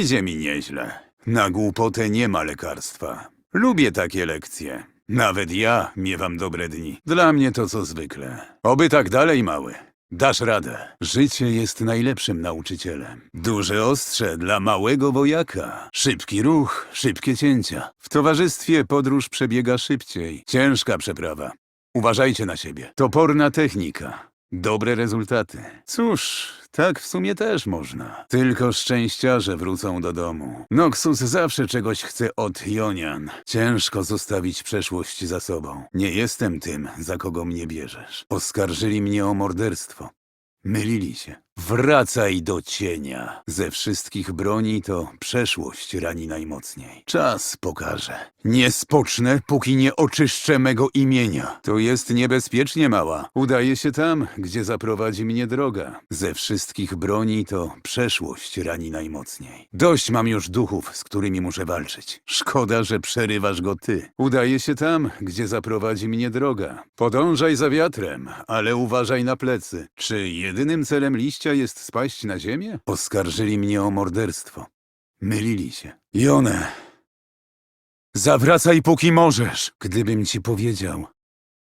Idzie mi nieźle. Na głupotę nie ma lekarstwa. Lubię takie lekcje. Nawet ja miewam dobre dni. Dla mnie to co zwykle. Oby tak dalej, mały. Dasz radę. Życie jest najlepszym nauczycielem. Duże ostrze dla małego wojaka. Szybki ruch, szybkie cięcia. W towarzystwie podróż przebiega szybciej. Ciężka przeprawa. Uważajcie na siebie. Toporna technika. Dobre rezultaty. Cóż, tak w sumie też można. Tylko szczęściarze wrócą do domu. Noxus zawsze czegoś chce od Jonian. Ciężko zostawić przeszłość za sobą. Nie jestem tym, za kogo mnie bierzesz. Oskarżyli mnie o morderstwo. Mylili się. Wracaj do cienia. Ze wszystkich broni to przeszłość rani najmocniej. Czas pokaże. Nie spocznę, póki nie oczyszczę mego imienia. To jest niebezpiecznie mała. Udaje się tam, gdzie zaprowadzi mnie droga. Ze wszystkich broni to przeszłość rani najmocniej. Dość mam już duchów, z którymi muszę walczyć. Szkoda, że przerywasz go ty. Udaje się tam, gdzie zaprowadzi mnie droga. Podążaj za wiatrem, ale uważaj na plecy. Czy jedynym celem jest spaść na ziemię? Oskarżyli mnie o morderstwo. Mylili się. Jone, zawracaj póki możesz. Gdybym ci powiedział,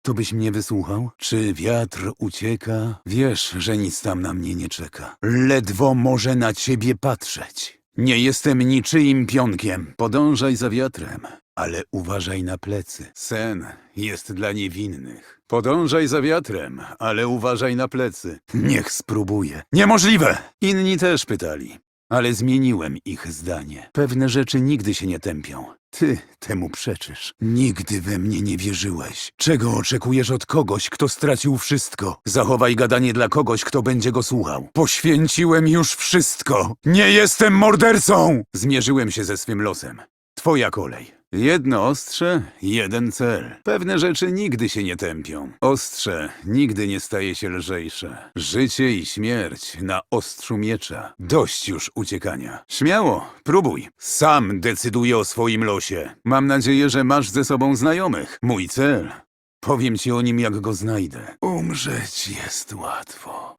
to byś mnie wysłuchał? Czy wiatr ucieka? Wiesz, że nic tam na mnie nie czeka. Ledwo może na ciebie patrzeć. Nie jestem niczyim pionkiem. Podążaj za wiatrem, ale uważaj na plecy. Sen jest dla niewinnych. Podążaj za wiatrem, ale uważaj na plecy. Niech spróbuje. Niemożliwe! Inni też pytali. Ale zmieniłem ich zdanie. Pewne rzeczy nigdy się nie tępią. Ty temu przeczysz. Nigdy we mnie nie wierzyłeś. Czego oczekujesz od kogoś, kto stracił wszystko? Zachowaj gadanie dla kogoś, kto będzie go słuchał. Poświęciłem już wszystko. Nie jestem mordercą! Zmierzyłem się ze swym losem. Twoja kolej. Jedno ostrze, jeden cel. Pewne rzeczy nigdy się nie tępią. Ostrze nigdy nie staje się lżejsze. Życie i śmierć na ostrzu miecza. Dość już uciekania. Śmiało, próbuj. Sam decyduję o swoim losie. Mam nadzieję, że masz ze sobą znajomych. Mój cel. Powiem ci o nim, jak go znajdę. Umrzeć jest łatwo.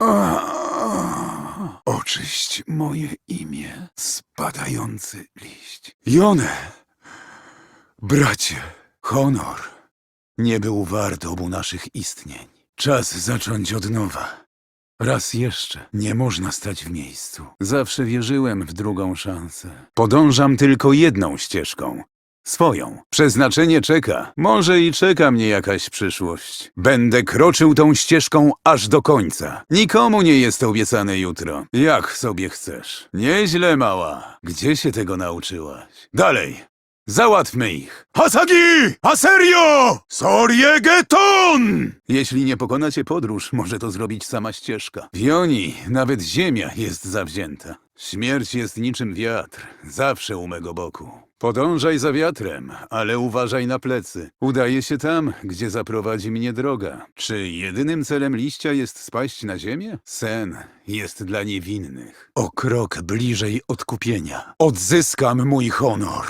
Oczyść moje imię, spadający liść. Jone! Bracie, honor nie był wart obu naszych istnień. Czas zacząć od nowa. Raz jeszcze nie można stać w miejscu. Zawsze wierzyłem w drugą szansę. Podążam tylko jedną ścieżką. Swoją. Przeznaczenie czeka. Może i czeka mnie jakaś przyszłość. Będę kroczył tą ścieżką aż do końca. Nikomu nie jest obiecane jutro. Jak sobie chcesz. Nieźle, mała. Gdzie się tego nauczyłaś? Dalej. Załatwmy ich! Hasagi! Aserio! Soriegeton! Jeśli nie pokonacie podróż, może to zrobić sama ścieżka. W Joni nawet ziemia jest zawzięta. Śmierć jest niczym wiatr, zawsze u mego boku. Podążaj za wiatrem, ale uważaj na plecy. Udaje się tam, gdzie zaprowadzi mnie droga. Czy jedynym celem liścia jest spaść na ziemię? Sen jest dla niewinnych. O krok bliżej odkupienia. Odzyskam mój honor.